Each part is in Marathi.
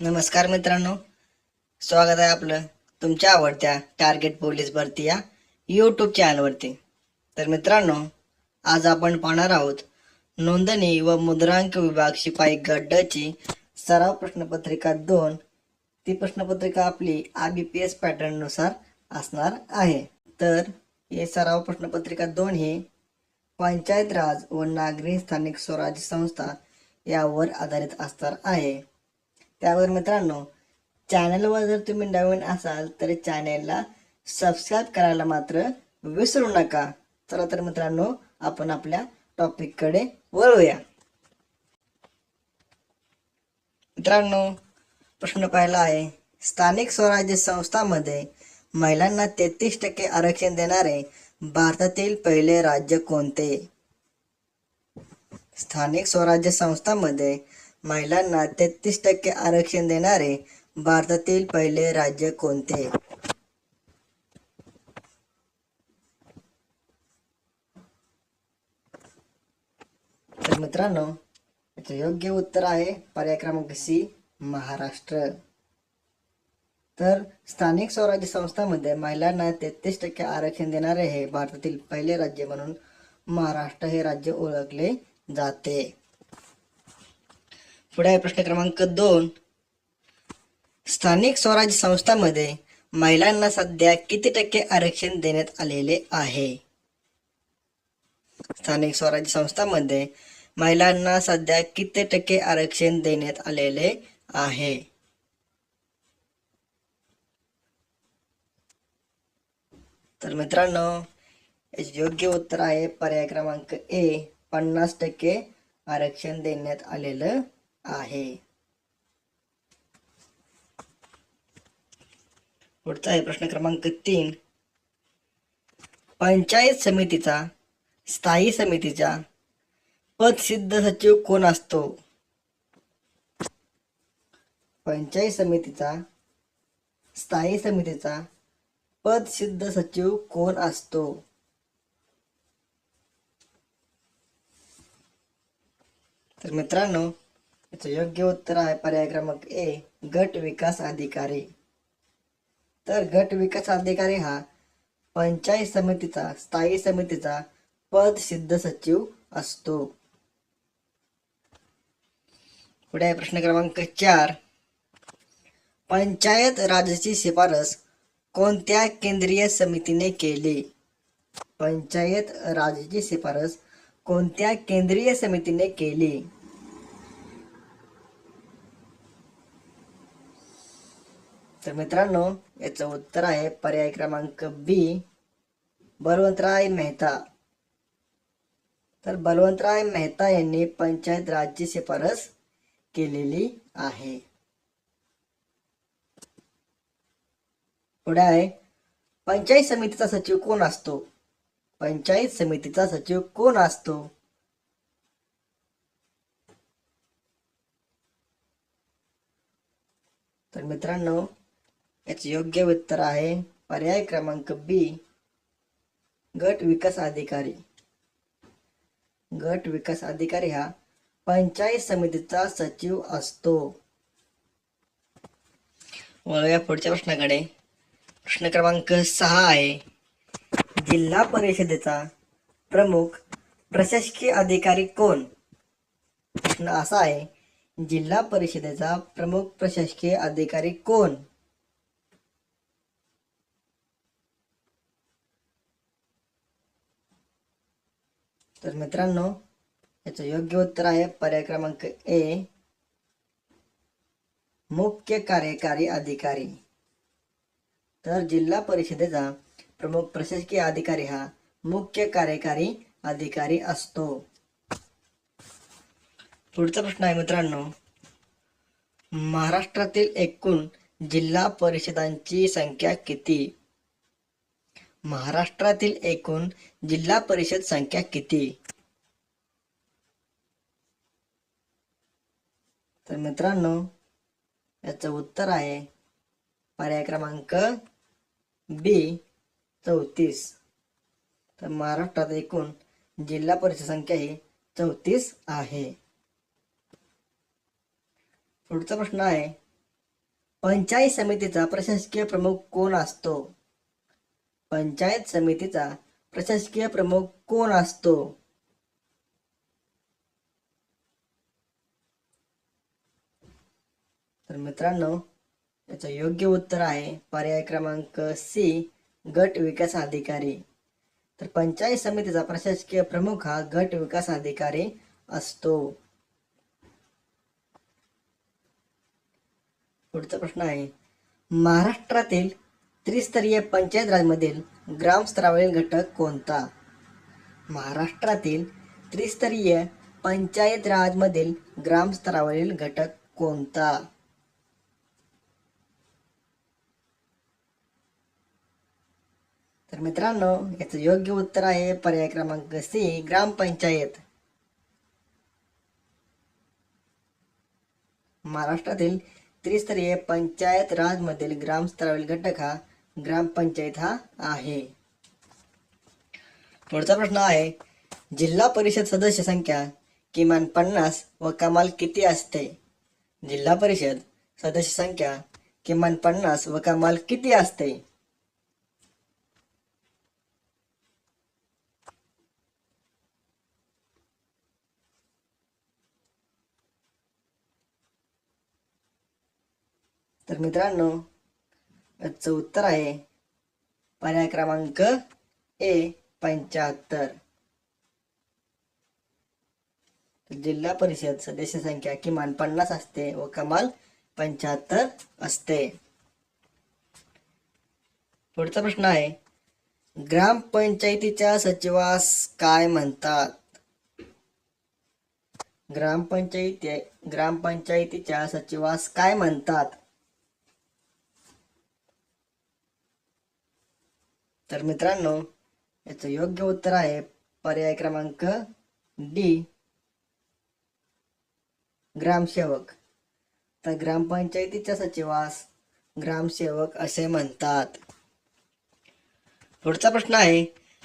नमस्कार मित्रांनो. स्वागत आहे आपलं तुमच्या आवडत्या टार्गेट पोलीस भरती या यूट्यूब चॅनलवरती तर मित्रांनो आज आपण पाहणार आहोत नोंदणी व मुद्रांक विभाग शिपाई गड्डची सराव प्रश्नपत्रिका दोन. ती प्रश्नपत्रिका आपली आय बी पी एस पॅटर्ननुसार असणार आहे. तर हे सराव प्रश्नपत्रिका दोन ही पंचायत राज व नागरी स्थानिक स्वराज्य संस्था यावर आधारित असणार आहे. त्यावर मित्रांनो चॅनलवर जर तुम्ही नवीन असाल तर चॅनेलला सबस्क्राईब करायला मात्र विसरू नका. चला तर मित्रांनो आपण आपल्या टॉपिककडे वळूया. मित्रांनो प्रश्न पाहिला आहे स्थानिक स्वराज्य संस्थांमध्ये महिलांना तेहतीस टक्के आरक्षण देणारे भारतातील पहिले राज्य कोणते? स्थानिक स्वराज्य संस्थांमध्ये महिलांना तेहतीस टक्के आरक्षण देणारे भारतातील पहिले राज्य कोणते? तर मित्रांनो याचं योग्य उत्तर आहे पर्याय क्रमांक सी महाराष्ट्र. तर स्थानिक स्वराज्य संस्थांमध्ये महिलांना तेहतीस टक्के आरक्षण देणारे हे भारतातील पहिले राज्य म्हणून महाराष्ट्र हे राज्य ओळखले जाते. पुढे आहे प्रश्न क्रमांक दोन. स्थानिक स्वराज्य संस्थांमध्ये महिलांना सध्या किती टक्के आरक्षण देण्यात आलेले आहे? स्थानिक स्वराज्य संस्थांमध्ये महिलांना सध्या किती टक्के आरक्षण देण्यात आलेले आहे? तर मित्रांनो याचे योग्य उत्तर आहे पर्याय क्रमांक ए पन्नास टक्के आरक्षण देण्यात आलेलं आहे. पुढचा आहे प्रश्न क्रमांक तीन. पंचायत समितीचा स्थायी समितीचा पदसिद्ध सचिव कोण असतो? पंचायत समितीचा स्थायी समितीचा पदसिद्ध सचिव कोण असतो? तर मित्रांनो योग्य उत्तर आहे पर्याय क्रमांक ए गट विकास अधिकारी. तर गट विकास अधिकारी हा पंचायत समितीचा स्थायी समितीचा पद सिद्ध सचिव असतो. पुढे आहे प्रश्न क्रमांक चार. पंचायत राजाची शिफारस कोणत्या केंद्रीय समितीने केली? पंचायत राजाची शिफारस कोणत्या केंद्रीय समितीने केली? तर मित्रांनो याचं उत्तर आहे पर्याय क्रमांक बी बलवंतराय मेहता. तर बलवंतराय मेहता यांनी पंचायत राज्य शिफारस केलेली आहे. पुढे आहे पंचायत समितीचा सचिव कोण असतो? पंचायत समितीचा सचिव कोण असतो? तर मित्रांनो याचे योग्य उत्तर आहे. पर्याय क्रमांक बी गट विकास अधिकारी. गट विकास अधिकारी हा पंचायत समितीचा सचिव असतो. वळूया पुढच्या प्रश्नाकडे. प्रश्न क्रमांक सहा आहे. जिल्हा परिषदेचा प्रमुख प्रशासकीय अधिकारी कोण? प्रश्न असा आहे. जिल्हा परिषदेचा प्रमुख प्रशासकीय अधिकारी कोण? तर मित्रांनो याचं योग्य उत्तर आहे पर्याय क्रमांक ए. मुख्य कार्यकारी अधिकारी. तर जिल्हा परिषदेचा प्रमुख प्रशासकीय अधिकारी हा मुख्य कार्यकारी अधिकारी असतो. पुढचा प्रश्न आहे मित्रांनो महाराष्ट्रातील एकूण जिल्हा परिषदांची संख्या किती? महाराष्ट्रातील एकूण जिल्हा परिषद संख्या किती? तर मित्रांनो याचं उत्तर आहे पर्याय क्रमांक बी चौतीस. तर महाराष्ट्रात एकूण जिल्हा परिषद संख्या ही चौतीस आहे. पुढचा प्रश्न आहे पंचायत समितीचा प्रशासकीय प्रमुख कोण असतो? पंचायत समितीचा प्रशासकीय प्रमुख कोण असतो? तर मित्रांनो याचं योग्य उत्तर आहे पर्याय क्रमांक सी गट विकास अधिकारी. तर पंचायत समितीचा प्रशासकीय प्रमुख हा गट विकास अधिकारी असतो. पुढचा प्रश्न आहे महाराष्ट्रातील त्रिस्तरीय पंचायत राजमधील ग्रामस्तरावरील घटक कोणता? महाराष्ट्रातील त्रिस्तरीय पंचायत राजमधील ग्रामस्तरावरील घटक कोणता? तर मित्रांनो याचं योग्य उत्तर आहे पर्याय क्रमांक सी ग्रामपंचायत महाराष्ट्रातील त्रिस्तरीय पंचायत राजमधील ग्रामस्तरावरील घटक हा ग्रामपंचायत हा आहे. पुढचा प्रश्न आहे जिल्हा परिषद सदस्य संख्या किमान पन्नास व कमाल किती असते? जिल्हा परिषद सदस्य संख्या किमान पन्नास व कमाल किती असते? तर मित्रांनो याचं उत्तर आहे. पर्याय क्रमांक ए पंच्याहत्तर. जिल्हा परिषद सदस्य संख्या किमान पन्नास असते व कमाल पंच्याहत्तर असते. पुढचा प्रश्न आहे ग्रामपंचायतीच्या सचिवास काय म्हणतात? ग्रामपंचायती ग्रामपंचायतीच्या सचिवास काय म्हणतात? तर मित्रांनो याचं योग्य उत्तर आहे पर्याय क्रमांक डी. ग्रामसेवक. तर ग्रामपंचायतीच्या सचिवास ग्रामसेवक असे म्हणतात. पुढचा प्रश्न आहे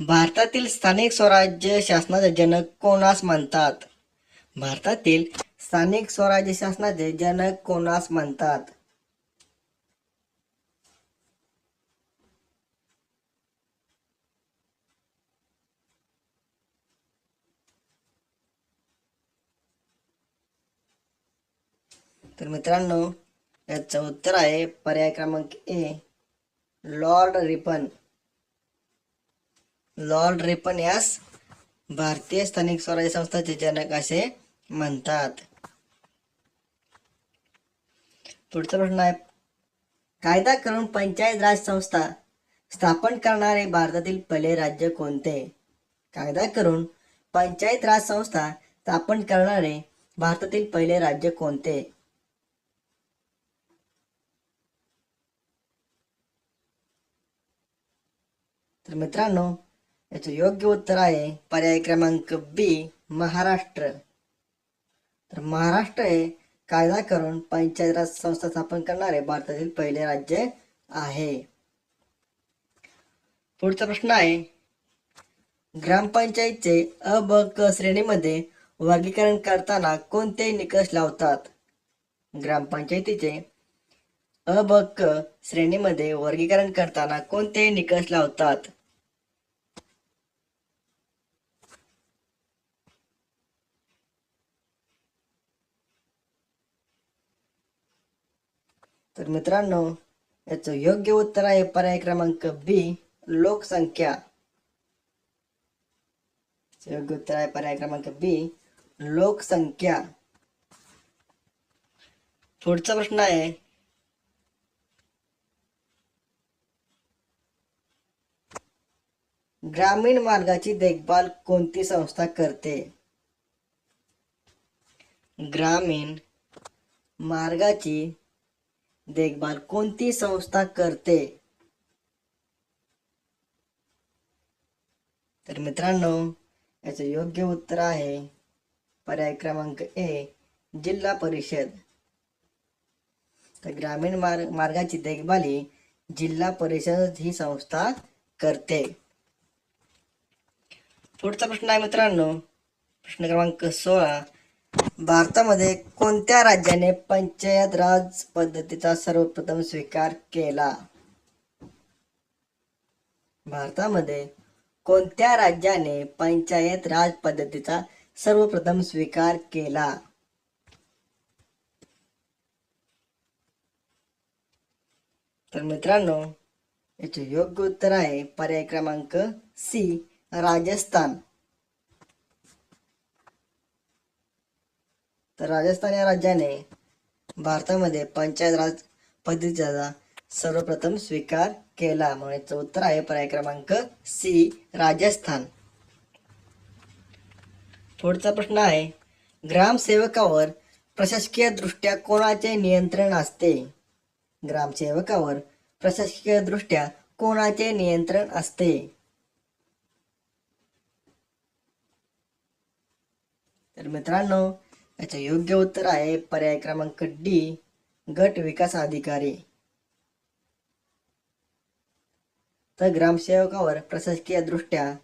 भारतातील स्थानिक स्वराज्य शासनाचे जनक कोणास म्हणतात? भारतातील स्थानिक स्वराज्य शासनाचे जनक कोणास म्हणतात? तर मित्रांनो याचं उत्तर आहे पर्याय क्रमांक A. Lord Ripon. Lord Ripon यास भारतीय स्थानिक स्वराज्य संस्थाचे जनक असे म्हणतात. पुढचा प्रश्न आहे कायदा करून पंचायत राज संस्था स्थापन करणारे भारतातील पहिले राज्य कोणते? कायदा करून पंचायत राज संस्था स्थापन करणारे भारतातील पहिले राज्य कोणते? तर मित्रांनो याचं योग्य उत्तर आहे पर्याय क्रमांक बी महाराष्ट्र. तर महाराष्ट्र हे कायदा करून पंचायत राज संस्था स्थापन करणारे भारतातील पहिले राज्य आहे. पुढचा प्रश्न आहे ग्रामपंचायतचे अ ब क श्रेणीमध्ये वर्गीकरण करताना कोणते निकष लावतात? ग्रामपंचायतीचे अ ब क श्रेणीमध्ये वर्गीकरण करताना कोणते निकष लावतात? तर मित्रांनो याचं योग्य उत्तर आहे पर्याय क्रमांक बी लोकसंख्या. योग्य उत्तर आहे पर्याय क्रमांक बी लोकसंख्या. पुढचा प्रश्न आहे ग्रामीण मार्गाची देखभाल कोणती संस्था करते? ग्रामीण मार्गाची देखभाल कोणती संस्था करते? तर मित्रांनो याचं योग्य उत्तर आहे पर्याय क्रमांक ए जिल्हा परिषद. तर ग्रामीण मार्ग मार्गाची देखभाल ही जिल्हा परिषद ही संस्था करते. पुढचा प्रश्न आहे मित्रांनो प्रश्न क्रमांक सोळा. भारतामध्ये कोणत्या राज्याने पंचायत राज पद्धतीचा सर्वप्रथम स्वीकार केला? भारतामध्ये कोणत्या राज्याने पंचायत राज पद्धतीचा सर्वप्रथम स्वीकार केला? तर मित्रांनो याचे योग्य उत्तर आहे पर्याय क्रमांक सी राजस्थान. तर राजस्थान या राज्याने भारतामध्ये पंचायत राज पद्धतीचा सर्वप्रथम स्वीकार केला. म्हणून याचं उत्तर आहे पर्याय क्रमांक सी राजस्थान. पुढचा प्रश्न आहे ग्रामसेवकावर प्रशासकीय दृष्ट्या कोणाचे नियंत्रण असते? ग्रामसेवकावर प्रशासकीय दृष्ट्या कोणाचे नियंत्रण असते? तर मित्रांनो याचं योग्य उत्तर आहे. पर्याय क्रमांक डी गट विकास अधिकारी. तर ग्रामसेवकावर प्रशासकीय दृष्ट्या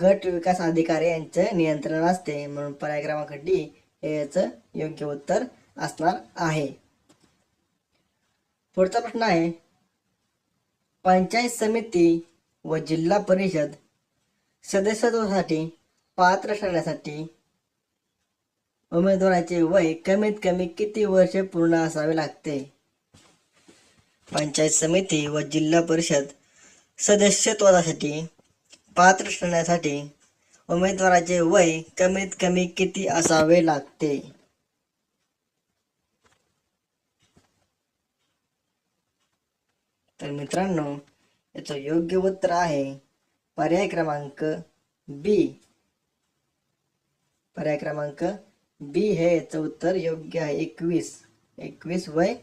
गट विकास अधिकारी यांचं नियंत्रण असते. म्हणून पर्याय क्रमांक डी हे याचं योग्य उत्तर असणार आहे. पुढचा प्रश्न आहे. पंचायत समिती व जिल्हा परिषद सदस्यत्वासाठी पात्र ठरण्यासाठी उमेदवाराचे वय कमीत कमी किती वर्ष पूर्ण असावे लागते? पंचायत समिती व जिल्हा परिषद सदस्यत्वासाठी पात्र ठरण्यासाठी उमेदवाराचे वय कमीत कमी किती असावे लागते? तर मित्रांनो याचं योग्य उत्तर आहे पर्याय क्रमांक बी. पर्याय क्रमांक बी हे याचं उत्तर योग्य आहे. एकवीस. एकवीस वय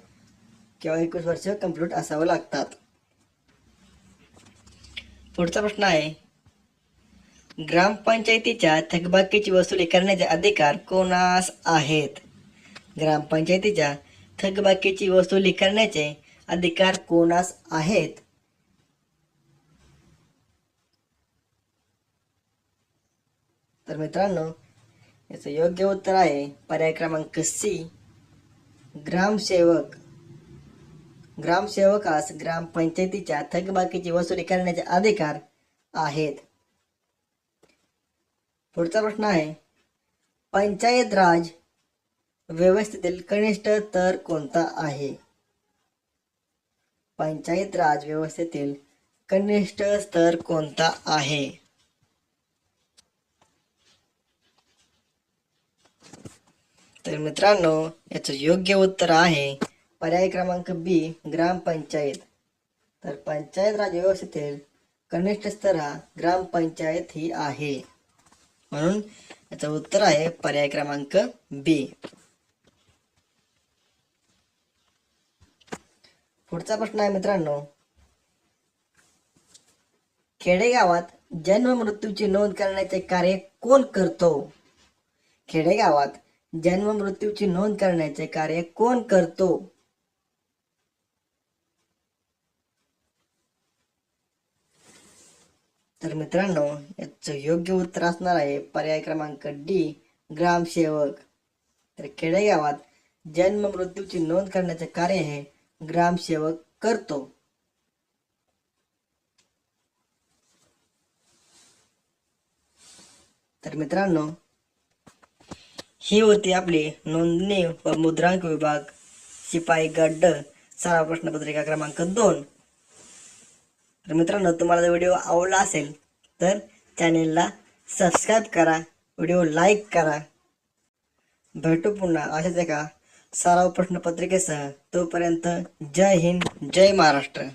किंवा एकवीस वर्ष कंप्लीट असावं लागतात. पुढचा प्रश्न आहे ग्रामपंचायतीच्या थकबाकीची वसुली करण्याचे अधिकार कोणास आहेत? ग्रामपंचायतीच्या थकबाकीची वसुली करण्याचे अधिकार कोणास आहेत? तर मित्रांनो याचं योग्य उत्तर आहे. पर्याय क्रमांक सी. ग्रामसेवक. ग्रामसेवकास ग्रामपंचायतीच्या थकबाकीची वसुली करण्याचे अधिकार आहेत. पुढचा प्रश्न आहे. पंचायत राज व्यवस्थेतील कनिष्ठ तर कोणता आहे? पंचायत राज व्यवस्थेतील कनिष्ठ स्तर कोणता आहे? तर मित्रांनो याचं योग्य उत्तर आहे. पर्याय क्रमांक बी ग्रामपंचायत तर पंचायत राज व्यवस्थेतील कनिष्ठ स्तरा ग्रामपंचायत ही आहे. म्हणून याचं उत्तर आहे पर्याय क्रमांक बी पुढचा प्रश्न आहे मित्रांनो. खेडेगावात जन्म मृत्यूची नोंद करण्याचे कार्य कोण करतो? खेडेगावात जन्म मृत्यूची नोंद करण्याचे कार्य कोण करतो? तर मित्रांनो याचं योग्य उत्तर असणार आहे पर्याय क्रमांक डी ग्रामसेवक तर खेडेगावात जन्म मृत्यूची नोंद करण्याचे कार्य हे ग्रामसेवक करतो. तर मित्रांनो ही होती आपली नोंदणी व मुद्रांक विभाग. शिपाई गड्ड सराव प्रश्नपत्रिका क्रमांक दोन. तर मित्रांनो तुम्हाला जर व्हिडिओ आवडला असेल तर चॅनेलला सबस्क्राईब करा व्हिडिओ लाईक करा. भेटू पुन्हा अशाच एका सराव प्रश्नपत्रिकेसह. तोपर्यंत जय हिंद जय महाराष्ट्र.